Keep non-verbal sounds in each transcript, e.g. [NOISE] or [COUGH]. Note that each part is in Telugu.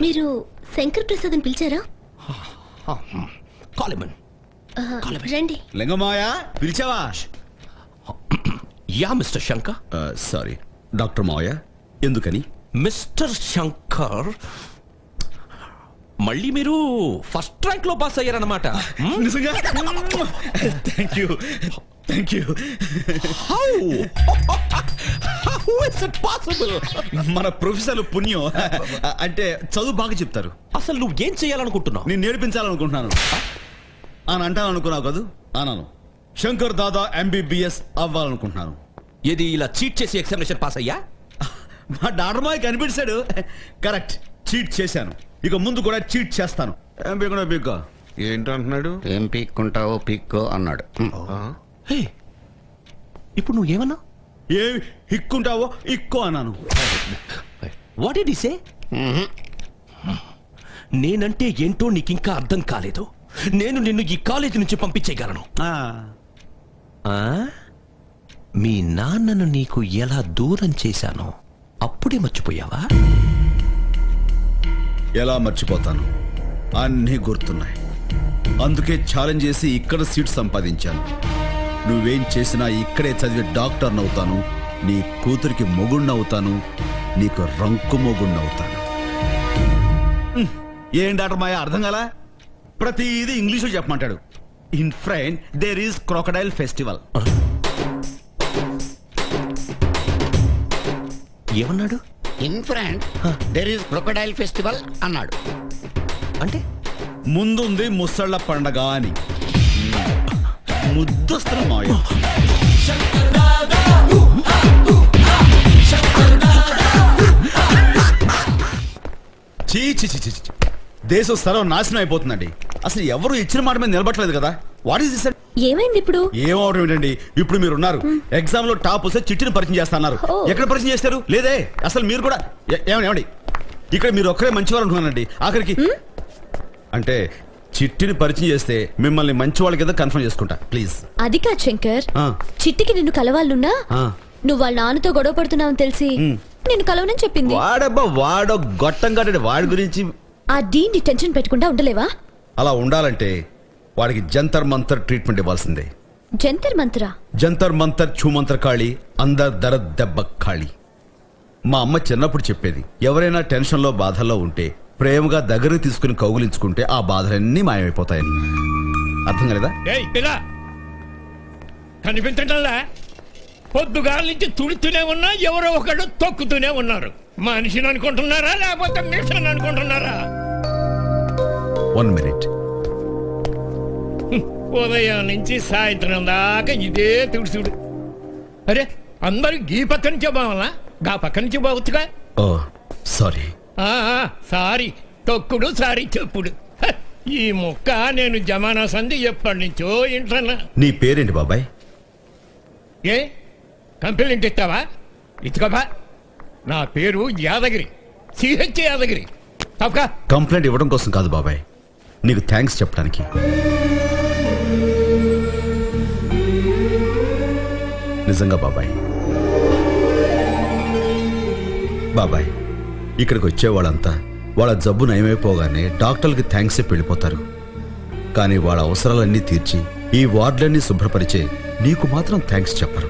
మీరు శంకర్ ప్రసాద్ అని పిలిచారా కాలిమన్. రండి. లింగమాయ పిలిచావా? Yeah mister Shankar. Sorry. Doctor మావయ్య ఎందుకని? మిస్టర్ శంకర్ మళ్ళీ మీరు ఫస్ట్ ర్యాంక్లో పాస్ అయ్యారన్నమాట. నిజంగా? Thank you thank you how? How is it possible మన ప్రొఫెసర్లు పుణ్యం. అంటే చదువు బాగా చెప్తారు. అసలు నువ్వు ఏం చేయాలనుకుంటున్నావు? నేను నేర్పించాలనుకుంటున్నాను. అని అంటాను అనుకున్నావు కదూ? అన్నాను. శంకర్ దాదా ఎంబీబీఎస్ అవ్వాలనుకుంటున్నాను. ఇది ఇలా చీట్ చేసి ఎగ్జామినేషన్ పాస్ అయ్యా? మా డాక్టర్ మాయ కనిపించాడు. కరెక్ట్ చీట్ చేశాను. ఇక ముందు కూడా చీట్ చేస్తాను. ఏం పీకడో పీక్కో. ఏంటంటున్నాడు? ఏం పీక్కుంటావో పీక్కో అన్నాడు. హే ఇప్పుడు నువ్వు ఏమన్నా ఏ ఇక్కుంటావో ఇక్కో అన్నాను. వాట్ డి సే నేనంటే ఏంటో నీకింకా అర్థం కాలేదు. నేను నిన్ను ఈ కాలేజీ నుంచి పంపించేయగలను? మీ నాన్నను నీకు ఎలా దూరం చేశానో అప్పుడే మర్చిపోయావా? ఎలా మర్చిపోతాను? అన్నీ గుర్తున్నాయి. అందుకే ఛాలెంజ్ చేసి ఇక్కడ సీట్ సంపాదించాను. నువ్వేం చేసినా ఇక్కడే చదివి డాక్టర్ అవుతాను నీ కూతురికి మొగుణ్ణవుతాను నీకు రంకు మొగుణ్ణవుతాను. ఏం డాక్టర్ మాయ అర్థం కాలా? ప్రతిదీ ఇంగ్లీషులో చెప్పమంటాడు. In front there is crocodile festival ఏమన్నాడు? In front there is crocodile festival అన్నాడు. అంటే? ముందుంది ముసళ్ళ పండగ అని. ముద్దస్తున్న మాయ చీ చీ చీ చీ చీ. దేశం సర్వం నాశనం అయిపోతుందండి. అసలు ఎవరు ఇచ్చిన మాట మీద నిలబట్టలేదు కదా? వాట్ ఈస్ దిస్ ఏమైంది ఇప్పుడు? ఏమవడం ఏంటండి? ఇప్పుడు మీరు ఉన్నారు ఎగ్జామ్లో టాప్ వస్తే చిట్టిని పరిచయం చేస్తున్నారు. ఎక్కడ పరిచయం చేస్తారు? లేదే. అసలు మీరు కూడా ఏ- ఏమండి ఏమండి? ఇక్కడ మీరు ఒక్కరే మంచివారు అనుకున్నానండి. ఆఖరికి అంటే చిట్టిని పరిచయం చేస్తే మిమ్మల్ని మంచి వాళ్ళ కింద కన్ఫర్మ్ చేసుకుంటా. ప్లీజ్ అది కాదు శంకర్. ఆ. చిట్టికి నిన్ను కలవాలనున్నా ఆ. నువ్వు వాళ్ళ నాన్నతో గొడవ పడుతున్నావని తెలిసి నిన్ను కలవనని చెప్పింది. వాడబ్బా వాడో గొట్టం కట్టండి వాడి గురించి ఆ డీన్ టెన్షన్ పెట్టకుండా ఉండలేవా? అలా ఉండాలంటే వాడికి జంతర్ మంతర్ ట్రీట్మెంట్ ఇవ్వాల్సిందే. జంతర్ మంత్రా? జంతర్ మంతర్ ఛూమంతర్ ఖాళీ అందర్ దర దెబ్బ ఖాళీ. మా అమ్మ చిన్నప్పుడు చెప్పేది ఎవరైనా టెన్షన్లో బాధల్లో ఉంటే ప్రేమగా దగ్గరకు తీసుకుని కౌగులించుకుంటే ఆ బాధలన్నీ మాయమైపోతాయని. అర్థం కాలేదా? ఏయ్ పిల్ల! కనిపించటంలా? పొద్దుగాల నుంచి తుడుతూనే ఉన్నా ఎవరో ఒకడు తొక్కుతూనే ఉన్నారు. మనిషిని అనుకుంటున్నారా లేకపోతే మిషన్ అనుకుంటున్నారా? వన్ మినిట్ ఉదయం నుంచి సాయంత్రం దాకా ఇదే తుడుచుడు. అరే అందరూ ఈ పక్క నుంచే బావాలా? గా పక్క నుంచి బావచ్చుగా? ఓ సారీ ఆ, ఆ, సారీ. తొక్కుడు సారీ చెప్పుడు. ఈ ముక్క నేను జమానా సంధి ఎప్పటి నుంచో ఇంటన్నా నీ పేరేంటి బాబాయ్? ఏ? కంప్లైంట్ ఇస్తావా? ఇచ్చుకోబా నా పేరు యాదగిరి. సిహెచ్ యాదగిరి. తప్పక? కంప్లైంట్ ఇవ్వడం కోసం కాదు బాబాయ్. నీకు థ్యాంక్స్ చెప్పడానికి. నిజంగా బాబాయ్. బాబాయ్. ఇక్కడికి వచ్చేవాళ్ళంతా వాళ్ళ జబ్బు నయమైపోగానే డాక్టర్లకి థ్యాంక్స్ చెప్పి వెళ్ళిపోతారు. కానీ వాళ్ళ అవసరాలన్నీ తీర్చి ఈ వార్డులన్నీ శుభ్రపరిచే నీకు మాత్రం థ్యాంక్స్ చెప్పరు.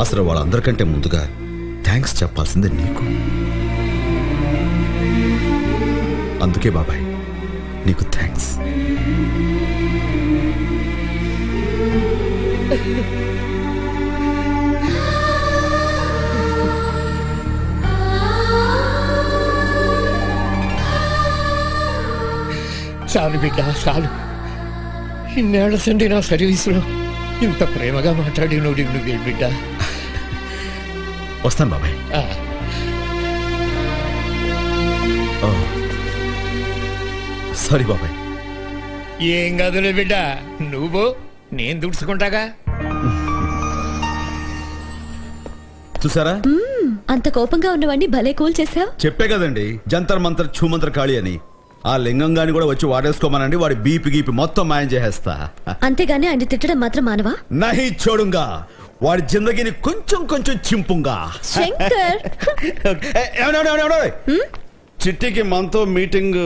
అసలు వాళ్ళందరికంటే ముందుగా థ్యాంక్స్ చెప్పాల్సిందే నీకు. అందుకే బాబాయ్ నీకు థ్యాంక్స్ [LAUGHS] చాలు బిడ్డ చాలు. ఇన్నేళ్ళ సండి నా సర్వీసులో ఇంత ప్రేమగా మాట్లాడి నువ్వు నువ్వే బిడ్డ. వస్తాను బాబాయ్. ఆ, సారీ బాబాయ్. ఏం కదులే బిడ్డ నువ్వు నేను దుడుచుకుంటాగా? చూసారా? అంత కోపంగా ఉన్నవాడిని భలే కూల్ చేసావు. చెప్పే కదండి జంతర్ మంతర్ ఛూమంతర్ ఖాళీ అని. ఆ లింగం గాని కూడా వచ్చి వాడేసుకోమనండి. వాడి బీపి గీపి మొత్తం మాయం చేసేస్తా. అంతేగాని ఆయన తిట్టడం మాత్రం మానవా? నహి చూడుగా. వాడి జిందగీని కొంచెం కొంచెం చింపుంగా. శంకర్? చిట్టికి మనతో మీటింగ్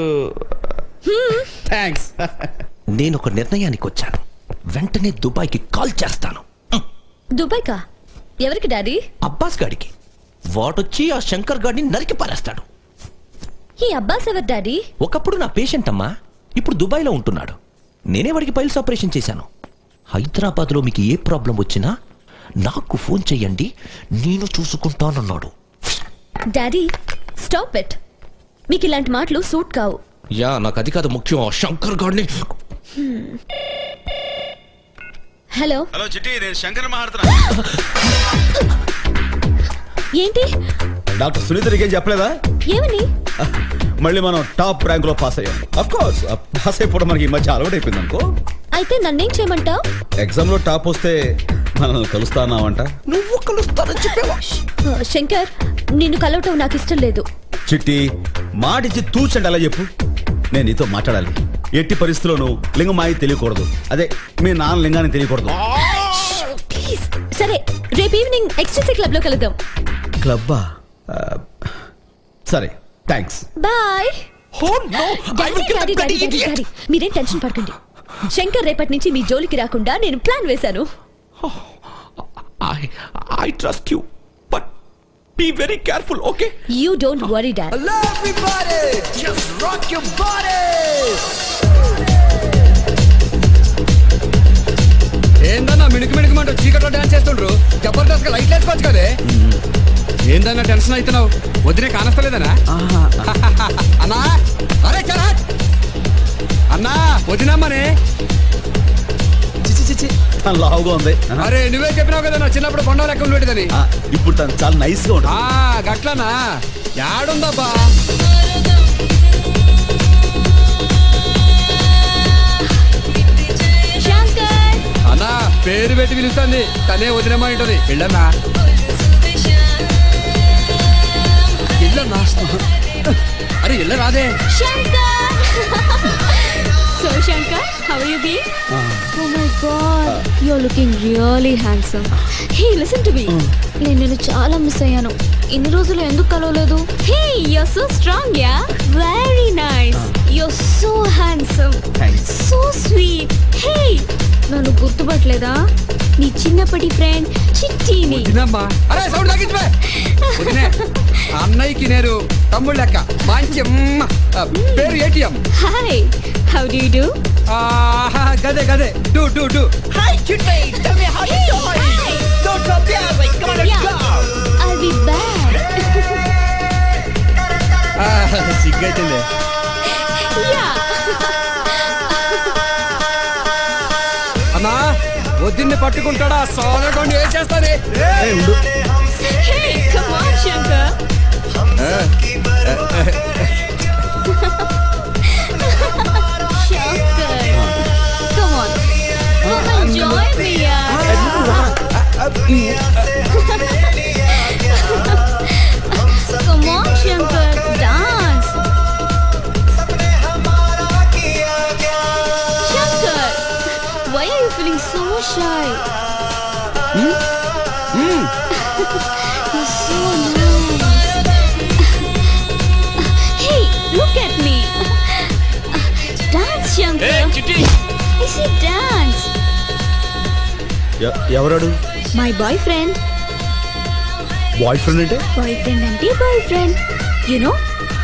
థ్యాంక్స్ నేను ఒక నిర్ణయానికి వచ్చాను వెంటనే దుబాయ్కి కాల్ చేస్తాను. దుబాయ్ కా ఎవరికి డాడీ? అబ్బాస్ గాడికి. వాడొచ్చి ఆ శంకర్ గాడిని నరికి పారేస్తాడు. ఈ అబ్బాస్ ఎవరు డాడీ? ఒకప్పుడు నా పేషెంట్ అమ్మా. ఇప్పుడు దుబాయ్లో ఉంటున్నాడు. నేనే వాడికి పైల్స్ ఆపరేషన్ చేశాను. హైదరాబాద్లో మీకు ఏ ప్రాబ్లం వచ్చినా నాకు ఫోన్ చెయ్యండి నేను చూసుకుంటానన్నాడు. Daddy stop it. మీకు ఇలాంటి మాటలు సూట్ కావు. యా నాకు అది కాదు ముఖ్యం ఆ శంకర్ గాడిని. హలో. హలో చిట్టి నేను శంకర్ మాట్లాడుతున్నా. ఏంటి? డాక్టర్ సునీత నీకేం చెప్పలేదా? ఏమని? [LAUGHS] మళ్ళీ మనం టాప్ ర్యాంక్లో పాస్ అయ్యాం. అఫ్ కోర్స్ పాస్ అయిపోవడం మనకి ఈ మధ్య అలవాటు అయిపోయింది అనుకో అయితే నన్నేం చేయమంటావు? ఎగ్జామ్లో టాప్ వస్తే మనల్ని కలుస్తానావంట నువ్వు కలుస్తానని చెప్పావా? శంకర్ నిన్ను కలవటం నాకు ఇష్టం లేదు. చిట్టి మాటిచ్చి తూచండి అలా చెప్పు. నేను నీతో మాట్లాడాలి. ఎట్టి పరిస్థితుల్లోనూ లింగమాయి తెలియకూడదు. అదే మీ నాన్న లింగాన్ని తెలియకూడదు. సరే రేపు ఈవినింగ్ ఎక్స్ట్రీసీ క్లబ్లో కలుద్దాం. క్లబ్బా? ఆ, సరే థ్యాంక్స్ బాయ్. Oh మీరేం టెన్షన్ పడకండి. శంకర్ రేపటి నుంచి మీ జోలికి రాకుండా నేను ప్లాన్ వేశాను. I I trust you, but be very careful, okay? You don't worry dad. Hello, everybody! Just rock your body! ఏందన్నా మిణుకు మిణుకుమంటూ చీకట్లో డాన్స్ చేస్తుండ్రు? జబర్దస్త్గా లైట్ వేసుకోవచ్చు కదే ఏందన్నా టెన్షన్ అవుతున్నావు? వదిలే కానస్తలేదనా? [LAUGHS] అన్నా అరే చలా అన్నా వదినమ్మనే! చిచి చిచి తను లావుగా ఉంది. అరే నువ్వే చెప్పినావు కదా నా చిన్నప్పుడు కొండ లెక్క ఉండేదని. ఇప్పుడు తను చాలా నైస్గా ఉంటుంది. ఆ గట్లనా? యాడుందబ్బా? అన్నా పేరు పెట్టి పిలుస్తుంది. తనే వదినమ్మా ఉంటుంది వెళ్ళన్నా వెళ్ళన్నా అరే వెళ్ళ రాదే. Shankar. So Shankar how you be oh my god you are looking really handsome hey listen to me నేను నిన్ను చాలా మిస్ అయ్యాను. ఇన్ని రోజులు ఎందుకు కలవలేదు? Hey you are so strong yeah very nice you are so handsome so sweet hey నన్ను గుర్తుపట్టలేదా? నీ చిన్నప్పటి ఫ్రెండ్ చిట్టిని వదినమ్మా. అరే సౌండ్ తగ్గించే వదినే అన్నయ్యకి నేను తమ్ముడు లెక్క మంచి అమ్మ. ఆ, పేరు ATM. Hi how do you do గదే గదే. డూ డూ డూ. I'll be back. [LAUGHS] సిగ్గైతుందే. Yeah. అన్నా వదిన్ని పట్టుకుంటాడా? సోనకొని ఏం చేస్తానే feeling so shy? You're so nice. hey, look at me. Dance, Shankar. I see dance. ఎ- ఎవరాడు My boyfriend. బాయ్ ఫ్రెండ్ అంటే బాయ్ ఫ్రెండ్ అంటే బాయ్ ఫ్రెండ్ యునో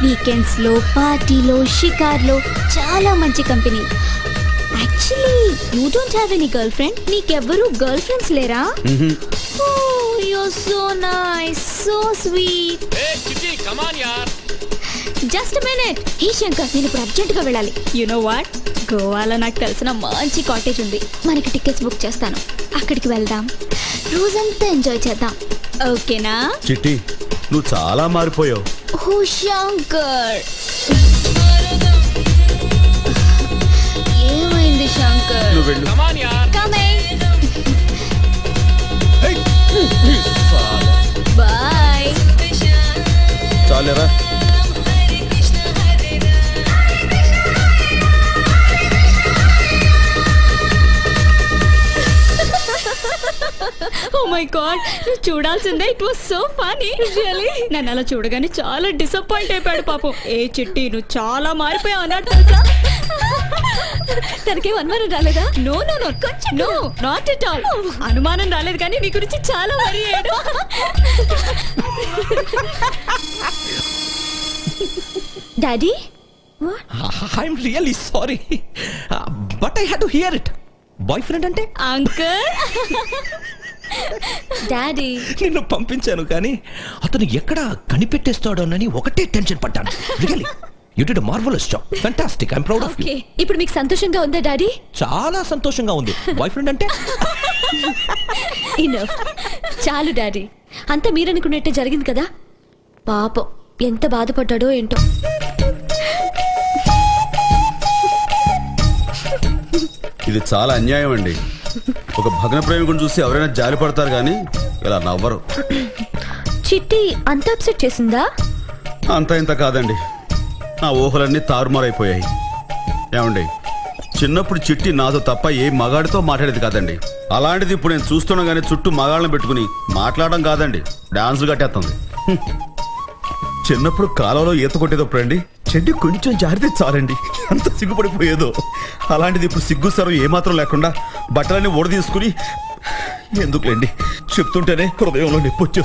వీకెండ్స్లో పార్టీలో షికార్లో చాలా మంచి company actually you don't have any girlfriend Neekevvaru girlfriends లేరా Oh, you're so nice, so sweet. Just minute hey Shankar నేను ఇప్పుడు అర్జెంట్గా వెళ్ళాలి. యు నో వాట్ గోవాలో నాకు తెలిసిన మంచి కాటేజ్ ఉంది. మనకి టికెట్స్ బుక్ చేస్తాను. అక్కడికి వెళ్దాం. రోజంతా ఎంజాయ్ చేద్దాం. ఓకేనా? చిట్టి నువ్వు చాలా మారిపోయావు. ఓ శంకర్. ఏమైంది శంకర్. నువ్వు వెళ్ళు. కమింగ్ బాయ్ చాలేరా? ఓ మై గాడ్ నువ్వు చూడాల్సిందే. It was so funny really నన్ను అలా చూడగానే చాలా డిసప్పాయింట్ అయిపోయాడు పాపం. ఏ చిట్టి నువ్వు చాలా మారిపోయావు అన్నాడు తెలుసా తనకేం అనుమానం రాలేదా? నో నో నో కొంచెం నో నాట్ ఎట్ ఆల్ అనుమానం రాలేదు కానీ నీ గురించి చాలా వరి అయ్యాడు. Daddy I'm really sorry but I had to hear it boyfriend అంటే? అంకుల్ [LAUGHS] డాడీ నిన్ను పంపించాను కానీ అతను ఎక్కడ కనిపెట్టేస్తాడోనని ఒకటే టెన్షన్ పడ్డాను. Really you did marvellous job fantastic I'm proud of you okay ఇప్పుడు మీకు సంతోషంగా ఉందా డాడీ చాలా సంతోషంగా ఉంది. బాయ్ ఫ్రెండ్ అంటే? ఇనఫ్ చాలు డాడీ అంతా మీరనుకున్నట్టే జరిగింది కదా? పాపం. ఎంత బాధపడ్డాడో ఏంటో. ఇది చాలా అన్యాయం అండి. ఒక భగ్న ప్రేమికుని చూసి ఎవరైనా జాలి పడతారు కానీ ఇలా నవ్వరు. చిట్టి అంత అప్సెట్ చేసిందా? అంత ఇంత కాదండి. నా ఊహలన్నీ తారుమారైపోయాయి. ఏమండి చిన్నప్పుడు చిట్టి నాతో తప్ప ఏ మగాడితో మాట్లాడేది కాదండి. అలాంటిది ఇప్పుడు నేను చూస్తుండగానే చుట్టూ మగాళ్ళని పెట్టుకుని మాట్లాడడం కాదండి. డాన్సులు కట్టేస్తుంది. చిన్నప్పుడు కాలంలో ఈత కొట్టేటప్పుడు అండి చెడ్డి కొంచెం జారితే చాలండి. అంత సిగ్గుపడిపోయేదో. అలాంటిది ఇప్పుడు సిగ్గు సరం ఏమాత్రం లేకుండా బట్టలన్నీ ఊడ తీసుకుని ఎందుకులేండి? చెప్తుంటేనే హృదయంలో నొప్పి వచ్చేస్తుంది.